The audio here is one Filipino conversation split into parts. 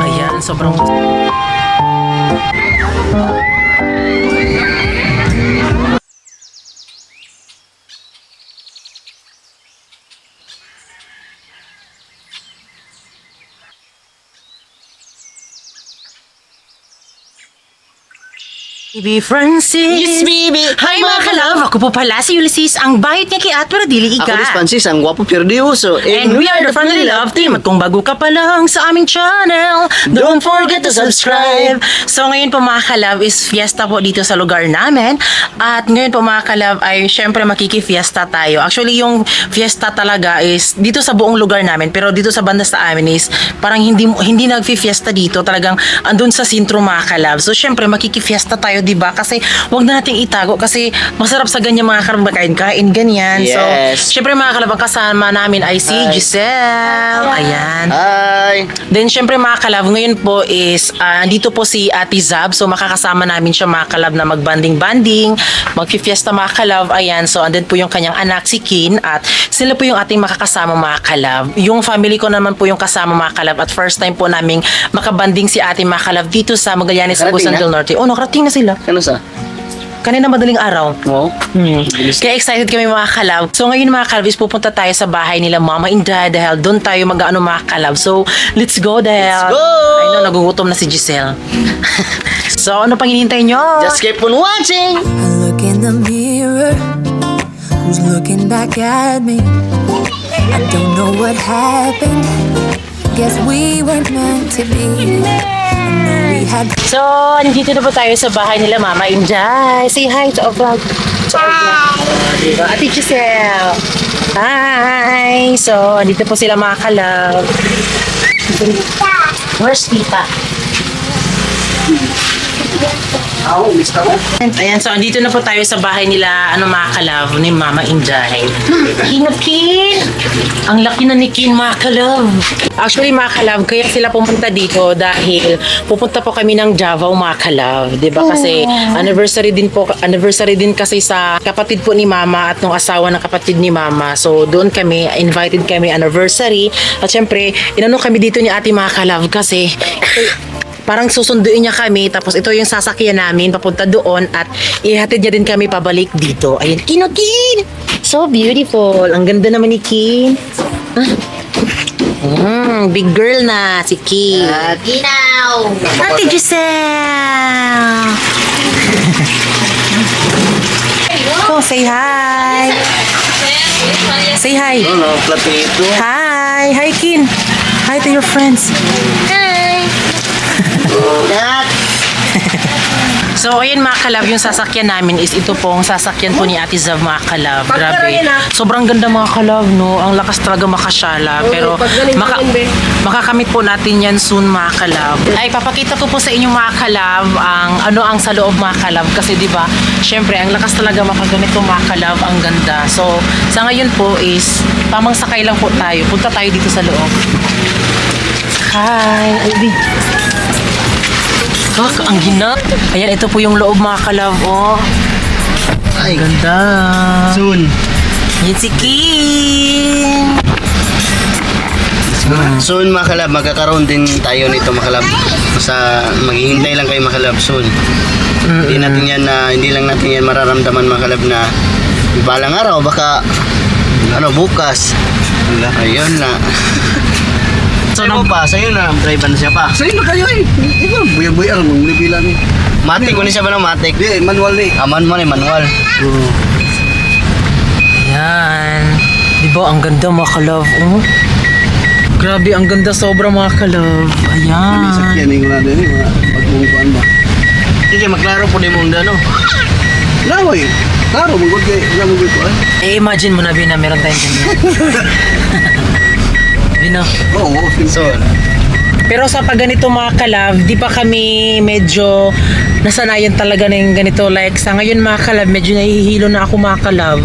Ayan, sobrang... Baby Francis! Yes, baby! Hi mga kalove! Ako po pala si Ulysses, ang bahit niya kay at pero dili Ako iga. ni Francis, ang gwapo pero di uso. And we are the Family Love Team. At kung bago ka pa lang sa aming channel, don't forget to subscribe. So ngayon po mga kalab is fiesta po dito sa lugar namin. At ngayon po mga kalab ay syempre makikifiesta tayo. Actually yung fiesta talaga is dito sa buong lugar namin. Pero dito sa banda sa amin is parang hindi hindi nagfi-fiesta dito. Talagang andun sa sintro mga kalab. So syempre makikifiesta tayo, di ba? Kasi wag na nating itago kasi masarap sa ganyan mga kalab kain-kain ganyan. Yes. So syempre mga kalab ang kasama namin ay si Hi. Giselle. Ayan. Hi! Then, syempre mga kalab, ngayon po is, ah, andito po si Ate Zab. So, makakasama namin siya mga kalab na magbanding-banding, magfi-fiesta mga kalab. Ayan, so, andun po yung kanyang anak, si Kin. At sila po yung ating makakasama mga kalab. Yung family ko naman po yung kasama mga kalab. At first time po naming makabanding si Ate mga kalab dito sa Magallanes, Agusan del Norte. Oh, nakarating na sila. Ano sa? Kanina madaling araw. Mo? Hmm. Bilis. Kaya excited kami mga kalab. So ngayon mga kalab is pupunta tayo sa bahay nila Mama Inday dahil doon tayo mag-ano mga kalab. So let's go dahil Let's go! I know nagugutom na si Giselle. so ano pang hinihintay nyo? Just keep on watching! I look in the mirror. Who's looking back at me? I don't know what happened. Guess we weren't meant to be. So, nandito na po tayo sa bahay nila Mama Inday. Say hi to our vlog. To our vlog. Diba? Ate Giselle. Hi! So, andito po sila mga kalab. Where's Tita? Ako, miss ka mo? Ayan, so andito na po tayo sa bahay nila, ano mga kalab, ni Mama Inday. Kinakin! Ang laki na ni Kin, mga kalab. Actually, mga kalab, kaya sila pumunta dito dahil pupunta po kami ng Davao, mga kalab. Di ba? Kasi anniversary din po, anniversary din kasi sa kapatid po ni Mama at nung asawa ng kapatid ni Mama. So, doon kami, invited kami anniversary. At syempre, inano kami dito ni ate mga kalab kasi parang susunduin niya kami tapos ito yung sasakyan namin papunta doon at ihatid niya din kami pabalik dito. Ayun, Kino Kin! So beautiful. Ang ganda naman ni Kin. Ah. Mm, big girl na si Kin. At Ginaw! Ate Giselle! oh, say hi! Say hi! ano, platito. Hi! Hi, Kin! Hi to your friends. Kat! So, ayun mga kalab, yung sasakyan namin is ito pong sasakyan po ni Ate Zav mga kalab. Grabe. Sobrang ganda mga kalab, no? Ang lakas talaga makasyala. Pero maka, makakamit po natin yan soon mga kalab. Ay, papakita ko po sa inyo mga kalab ang ano ang sa loob mga kalab. Kasi di ba syempre, ang lakas talaga makaganito mga kalab. Ang ganda. So, sa ngayon po is tamang sakay lang po tayo. Punta tayo dito sa loob. Hi! Alvin. Kak, ang gina. Ayan, ito po yung loob mga kalab, oh. Ay, ganda. Soon. Yan si King. Soon mga kalab, magkakaroon din tayo nito mga kalab. Basta maghihintay lang kayo mga kalab soon. Hindi natin yan na, hindi lang natin yan mararamdaman mga kalab na balang araw, baka ano, bukas. Ayun na. So, nang, pa, sa'yo na, drive na siya pa. Sa'yo na kayo eh. Ikaw, buya-buya ang mga bilang ni. Matik ko ni siya ba ng matik? Di, manual ni. Aman man eh, manual. yan. Di ba, ang ganda mga kalab, oh. Grabe, ang ganda sobra mga kalab. Ayan. Sakyan yung wala din eh. Mga pagbubuan ba. Hindi, maklaro po ni mong ano. Laway. Klaro, magod kay. Wala magod ko eh. Eh, imagine mo na, Bina, meron tayong ganyan. Bina. Oo, oo. So, Pero sa pag ganito mga kalab, di pa kami medyo nasanayan talaga yung ganito. Like sa ngayon mga kalab, medyo nahihilo na ako mga kalab.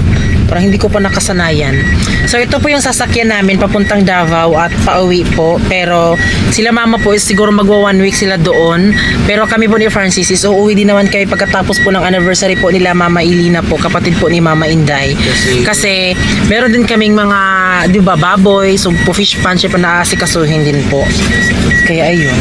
Parang hindi ko pa nakasanayan. So ito po yung sasakyan namin papuntang Davao at pauwi po. Pero sila mama po is siguro magwa one week sila doon. Pero kami po ni Francis is uuwi din naman kami pagkatapos po ng anniversary po nila Mama Ilina po, kapatid po ni Mama Inday. Kasi- Kasi meron din kaming mga, di ba, baboy, so po fish pan, syempre naasikasuhin din po. Kaya ayun.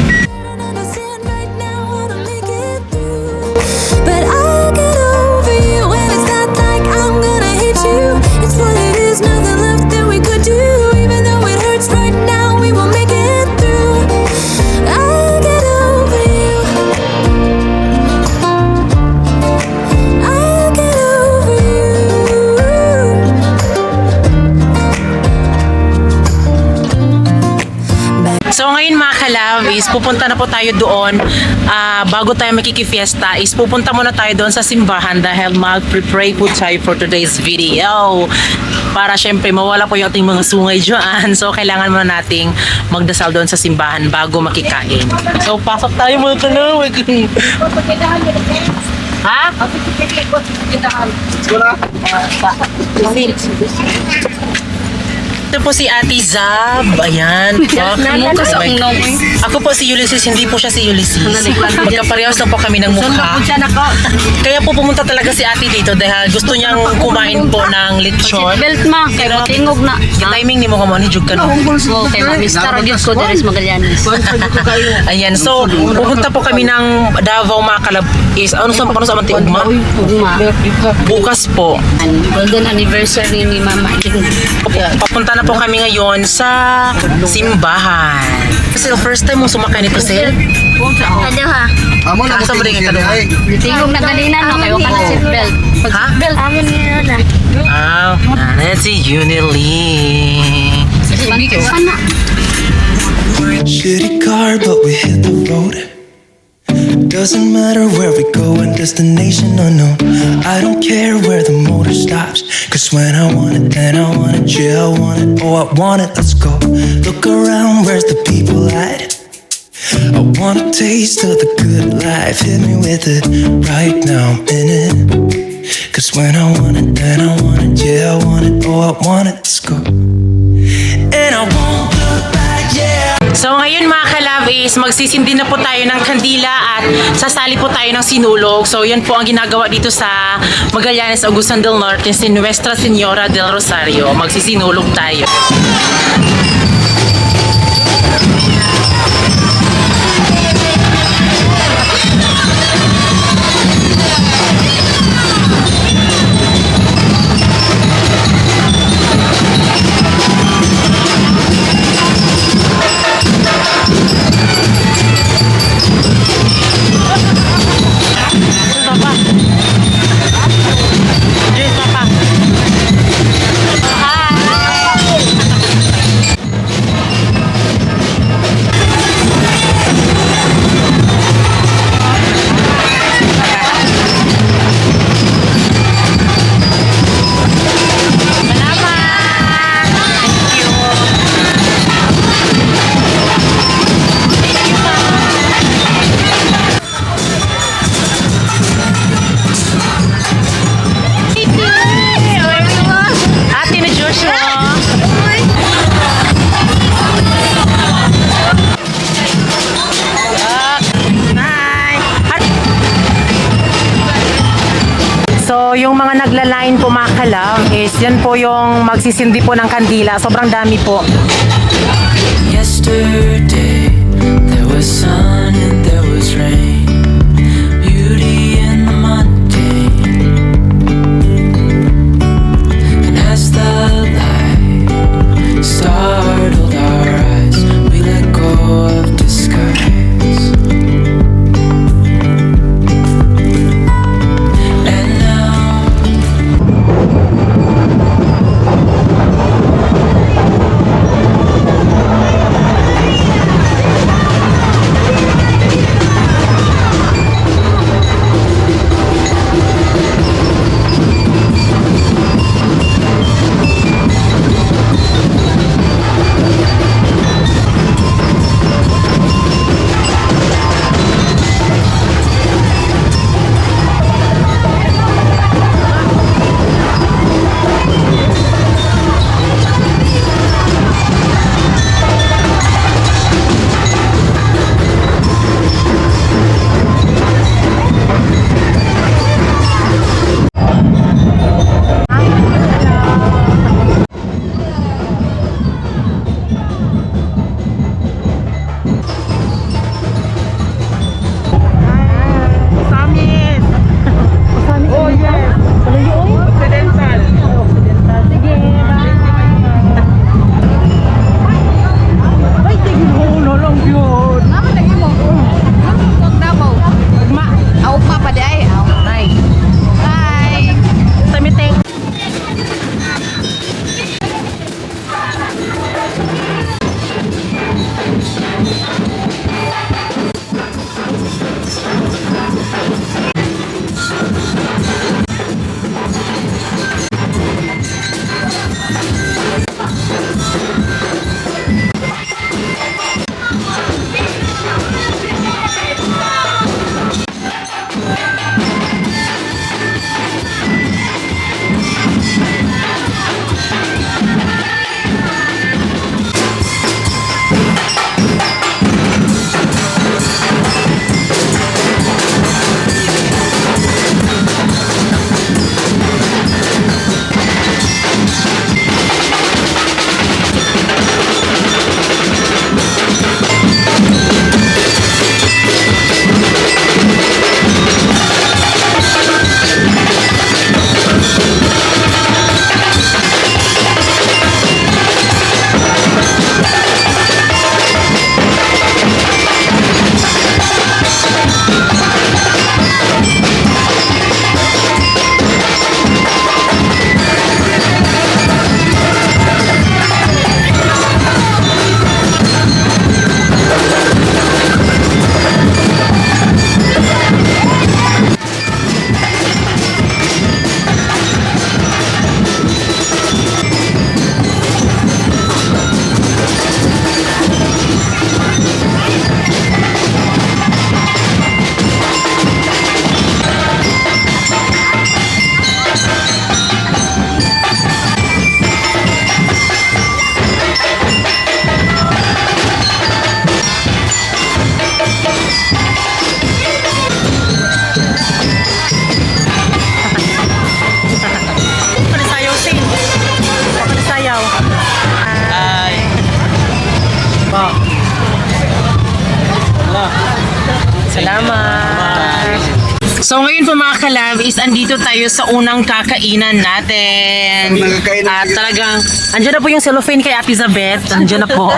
Is pupunta na po tayo doon Ah, bago tayo makikifiesta is pupunta muna tayo doon sa simbahan dahil mag-pray po tayo for today's video para syempre mawala po yung ating mga sungay dyan so kailangan muna nating magdasal doon sa simbahan bago makikain so pasok tayo mga kalab ha? Wala. Ito po si Ate Zab. Ayan. Mukha sa ungnaw. Ako po si Ulysses, hindi po siya si Ulysses. Magkaparehas na po kami ng mukha. Kaya po pumunta talaga si ate dito dahil gusto niyang kumain po ng lechon. Belt ma, kay mo tingog na. Timing ni mo kamo ni Jug ka no? Oh, kay mo Mr. Radius ko Deres Magallanes. Ayan, so pupunta po kami ng Davao Makalab is ano sa paano sa Amanti Ugma? Ugma. Bukas po. Golden anniversary ni Mama Ilina. Papunta na po kami ngayon sa simbahan. Kasi first time mo sumakay nito, Sel? Ano ha? Amo na Asa mo rin ka Ay, Tingog na kanina no, kay wala na seat belt. Pag Ha? belt amin niya na. Ah, see, Unilee. Ana. Shitty car, but we hit the road. Doesn't matter where we go and destination unknown. I don't care where the motor stops. Cause when I want it, then I want it. Yeah, I want it. Oh, I want it. Let's go. Look around, where's the people at? I want a taste of the good life. Hit me with it right now. I'm in it. Cause when I want it, then I want it. Yeah, I want it. Oh, I want it. Let's go. And I won't. So ngayon mga kalab is magsisindi na po tayo ng kandila at sasali po tayo ng sinulog. So yan po ang ginagawa dito sa Magallanes, Agusan del Norte, si Nuestra Señora del Rosario. Magsisinulog tayo. Is yan po yung magsisindi po ng kandila. Sobrang dami po. Yesterday So ngayon po mga kalab is andito tayo sa unang kakainan natin. At talagang, andyan na po yung cellophane kay Ate Zabeth. Andyan na po.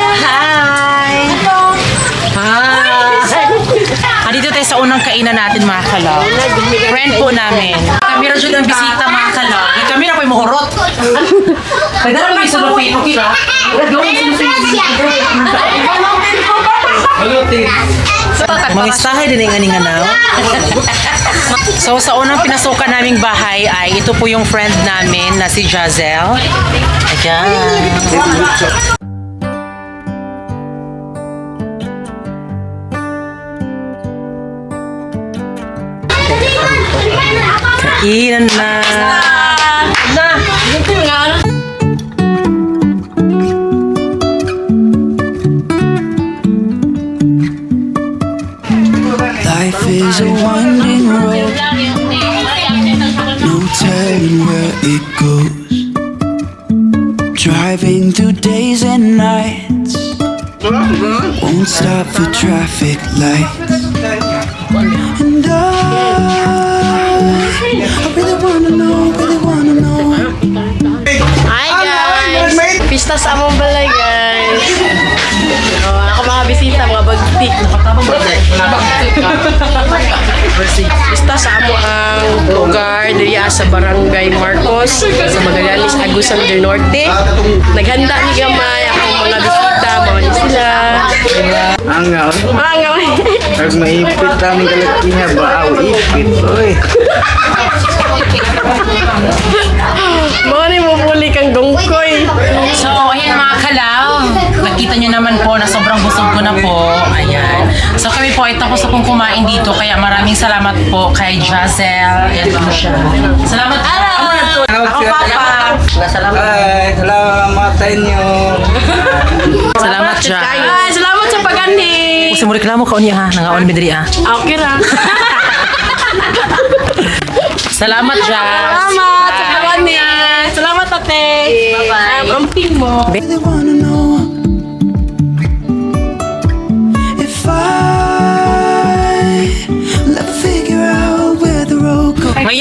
Hi! Hi! Andito tayo sa unang kainan natin mga kalab. Friend po namin. Kami rin ang bisita mga kalab. Yung Kami na po yung mahurot. Pwede na yung cellophane. Okay ba? Mangistahay din yung aning anaw. so sa unang pinasukan naming bahay ay ito po yung friend namin na si Jazel. Ayan. Kainan na. Life is a winding road, no telling where it goes. Driving through days and nights, won't stop for traffic lights. And I mga bisita, mga bagtik. Pista sa amo ang lugar diya sa Barangay Marcos sa Magallanes, Agusan del Norte. Naghanda ni Gamay akong mga bisita, mga ni sila. Ang nga, Ah, nga Pag maipit namin kalaki niya, baaw, ipit, oy. Mga ni mapuli kang dungkoy. So, ayan mga kalaw. Nakita nyo naman po na po. Ayan. So, kami po ay tapos na pong kumain dito. Kaya maraming salamat po kay Jazel. Ayan po siya. Salamat po. Ako, Papa. Ay, salamat sa inyo. Salamat, Jaz. Ay, salamat sa pag-ani. Kasi mo reklamo ka unya ha. Nangaon mi diri ah. Okay ra. Salamat, Jaz. Salamat sa pag-ani. Salamat ate. Bye-bye. Amping mo.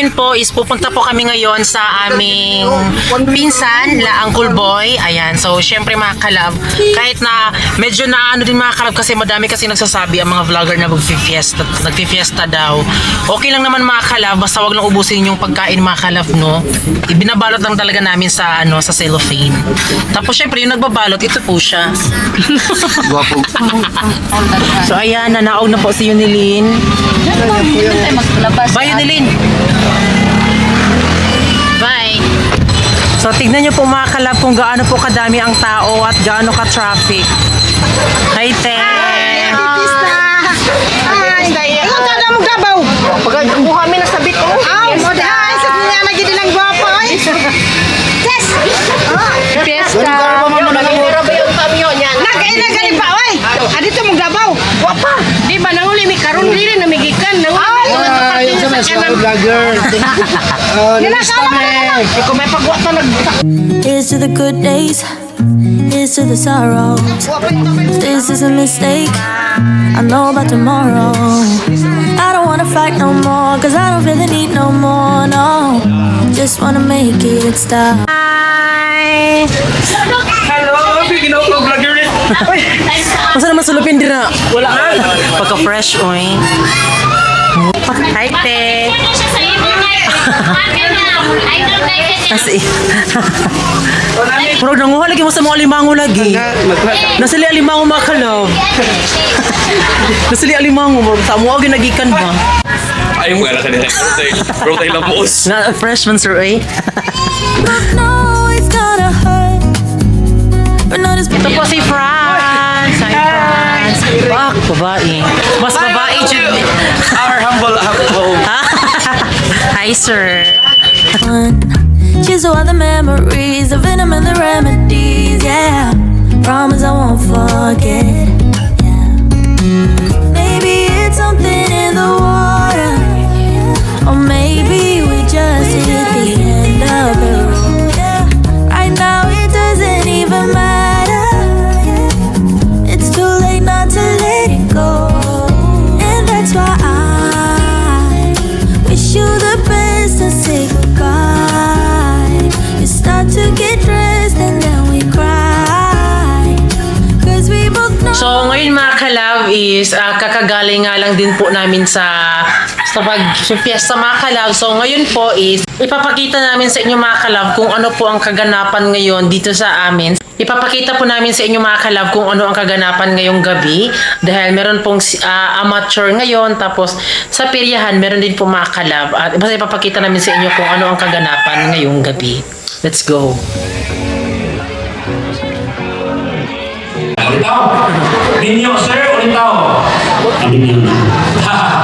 Ngayon po is pupunta po kami ngayon sa aming pinsan, la Uncle Boy. Ayan, so syempre mga kalab, kahit na medyo na ano din mga kalab kasi madami kasi nagsasabi ang mga vlogger na magfi-fiesta, nagfi-fiesta daw. Okay lang naman mga kalab, basta wag lang ubusin yung pagkain mga kalab, no? Ibinabalot lang talaga namin sa ano sa cellophane. Tapos syempre yung nagbabalot, ito po siya. Gwapo. So ayan, nanaog na po si Yunilin. Bye Yunilin! Bye. So tignan nyo po mga kalab kung gaano po kadami ang tao at gaano ka-traffic. Hi, Te! Ikaw ka na mo gabaw. Pagka kuha mi na sa bito. Aw, mo di ay sa niya lagi dilang gwapo ay. Yes. Fiesta. Namimira ba yung kamyon yan? Nagay na gani ba oy. Eh. Adito ah, mo gabaw. Gwapa. Di ba nanguli mi karon dili namigikan nanguli. Ay, yung sa mga sa vlogger. Oh, nilista me. Ikaw may pagwata nag Here's to the good days, here's to the sorrow. This is a mistake, I know about tomorrow. I don't wanna fight no more, cause I don't feel the need no more, no. Just wanna make it stop. Hello, bigyan ako rin. Masa naman sulupin din na? Wala. Pagka-fresh, oy. Hi, Te! Kasi, Pero nanguha lagi mo sa mga limango lagi. Nasali alimango mga kalab. Nasali alimango mo. Tamo ako ginagikan ba? Ayaw mo nga na kanila. Bro, tayo lang buos. Na freshman sir eh. Not as Ito po si babae. Mas babae, Jude. Our humble home. Hi, sir. fun. All the memories, the venom and the remedies, yeah. Promise I won't forget, yeah. Maybe it's something in the water, or maybe we just hit the end of the is ah, kakagaling nga lang din po namin sa sa pag-fiesta mga kalab. So, ngayon po is ipapakita namin sa inyo mga kalab kung ano po ang kaganapan ngayon dito sa amin. Ipapakita po namin sa inyo mga kalab kung ano ang kaganapan ngayong gabi dahil meron pong ah, amateur ngayon tapos sa peryahan meron din po mga kalab at basta ipapakita namin sa inyo kung ano ang kaganapan ngayong gabi. Let's go! Ulitaw. Ninyo, sir, ulitaw. Ninyo.